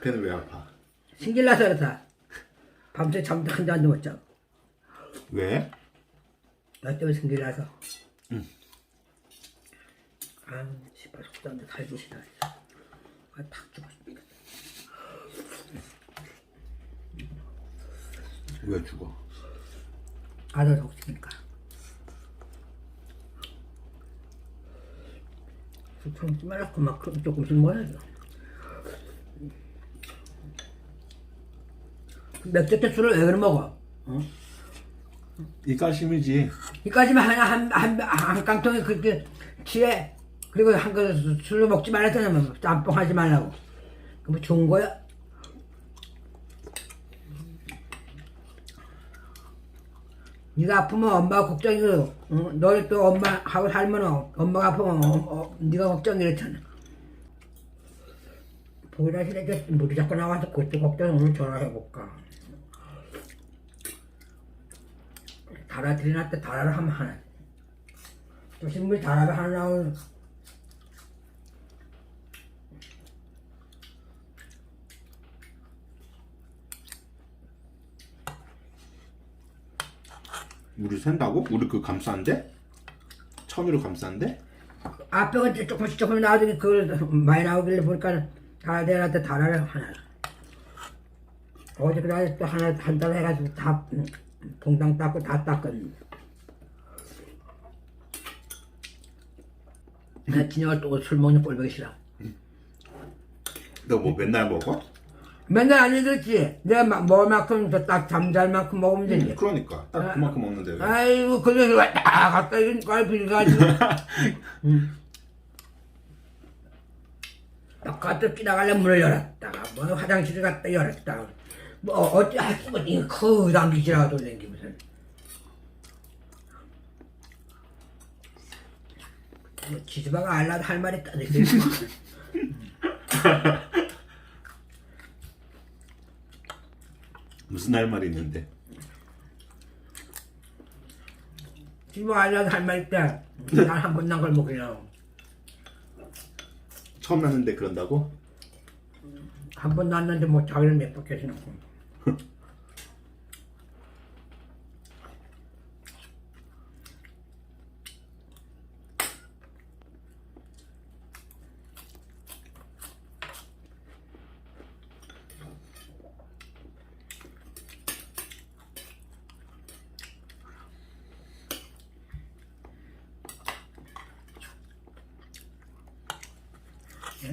배는 왜 아파? 신길나서 그렇다. 밤새 잠도 한도 안 누웠죠. 왜? 나 때문에 신길나서. 아, 씨발 속도한테 살기시다. 아, 탁 죽어. 왜 죽어? 아들 독식이니까. 수평 찌말랐고 막 그- 조금씩 먹어야죠. 맥주 때 술을 왜 그래 먹어? 어? 이까심이지. 이까지만 하나 한 한 한 깡통에 그렇게 취해 그리고 한 그릇 술로 먹지 말랬잖아 짬뽕 하지 말라고 그뭐 좋은 거야? 네가 아프면 엄마가 걱정이고 응? 너희 또 엄마하고 살면 엄마가 아프면 어, 어, 네가 걱정 이랬잖아 보이라 시내게 물이 자꾸 나와서 그것도 걱정 오늘 전화해볼까 달아들이 날때 달아를 하면 하나 또 신문이 달아를 하나 나오는 우리 샌다고? 우리 그 감싼데? 천으로 감싼데? 앞에가 이제 조금씩 조금씩 나오더니 그걸 많이 나오길래 보니까 달 아대한테 달아를 하나 어제 그날 또 하나 한 달 해가지고 다 음, 봉당 닦고 다 닦은. 나 진영을 또술 먹는 꼴보기 싫어. 너 뭐 맨날 먹어? 맨날 안 해줬지. 내가 막 먹을 만큼 딱 잠잘 만큼 먹으면 되지. 그러니까. 딱 그만큼 먹는데 왜? 아이고 그래서 왔다 갔다 이런 꼴비가지고 바깥에 지나가려 문을 열었다가 뭐 화장실을 갔다 열었다가 뭐 어찌 할수 없이 그 당기 지나가 돌린기 무슨. 뭐 지지바가 알라도 할 말이 있다 무슨 할 말이 있는데? 지지바가 알라도 할말 있다. 난한 번난걸 먹으려고 처음 났는데 그런다고? 한 번 났는데 뭐 자기를 몇번 계시놓고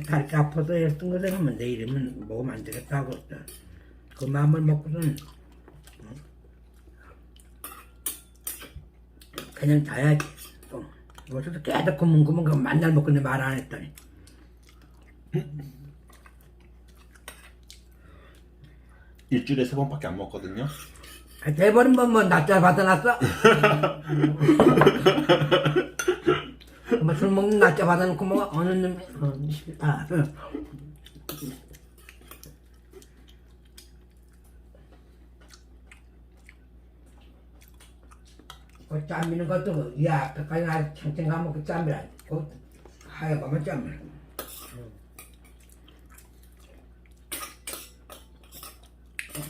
다리 아파서 했던 거 생각하면 내 이름은 먹으면 안 되겠다고 그랬다. 그 마음을 먹고는 어? 그냥 자야지. 좀. 요새도 계속 그 만날 먹고 내말안 했더니. 일주일에 세 번밖에 안 먹거든요. 아, 대버린 뭐뭐 낮잘 받아놨어? 먹는 낮잘 받아놓고 뭐 어느 놈이 어, 아, 응. 그 짬미는 것도 이 앞에까지 나 챙챙 가면 그 짬이라 그 하여 가면 짬이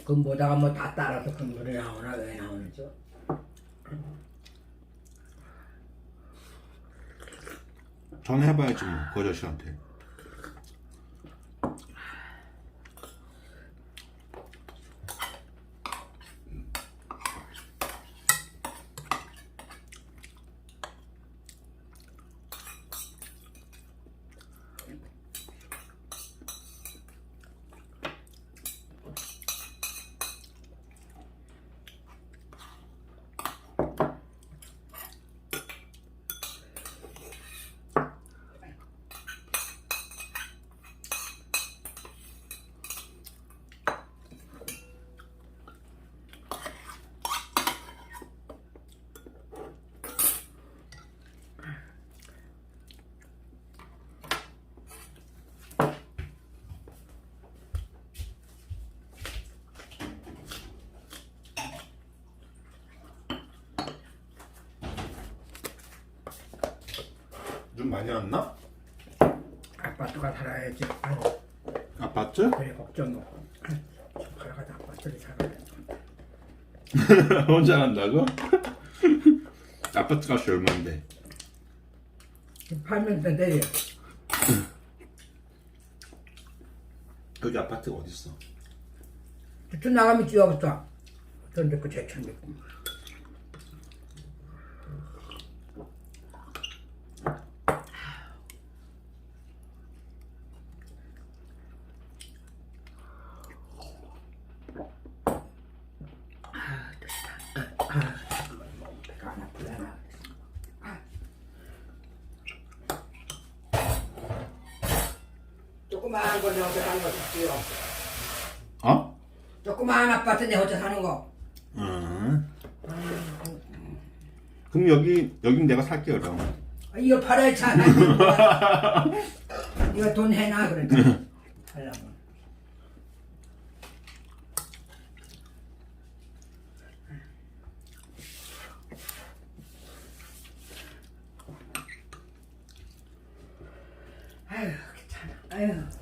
그 뭐다가 뭐 다 따라서 그 물이 나오나 왜 나오는지 전화해봐야지 뭐, 그 아저씨한테. 눈 많이 왔나? 아빠도가 살아야지. 아파트? 그래 걱정 놓고 가다가 아파트를 살아야 혼자 간다고? 아파트 값이 얼마인데? 팔면 돼 내려 여기 아파트가 어딨어? 쭉 나가면 쥐어부터 어떤 데그 제천 있고 아, 됐다. 아, 아, 배가 안 아프잖아. 아. 조그마한 거 내가 사는 거 줄게요. 어? 조그마한 아파트 내 혼자 사는 거. 응. 그럼 여기 여긴 내가 살게 그럼. 아, 이거 팔아야 차. 이거 돈 해놔 그러니까. 하려면. 아유, 괜찮아. 아유.